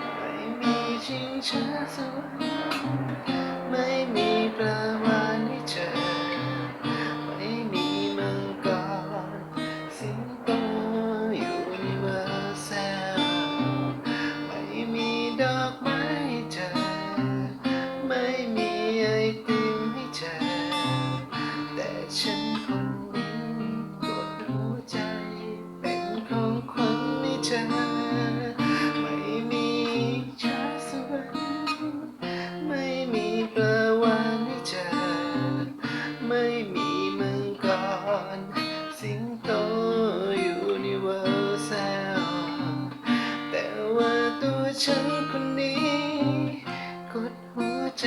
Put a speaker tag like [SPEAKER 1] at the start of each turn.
[SPEAKER 1] ไม่มีชิงช้าสวรรค์ไม่มี ธอ ไม่มีชาสวรรไม่มีปลาวานใจไม่มีมังกร สิงโตยูนเวอร์แซลแต่ว่าตัวฉันคนนี้ กดหัวใจ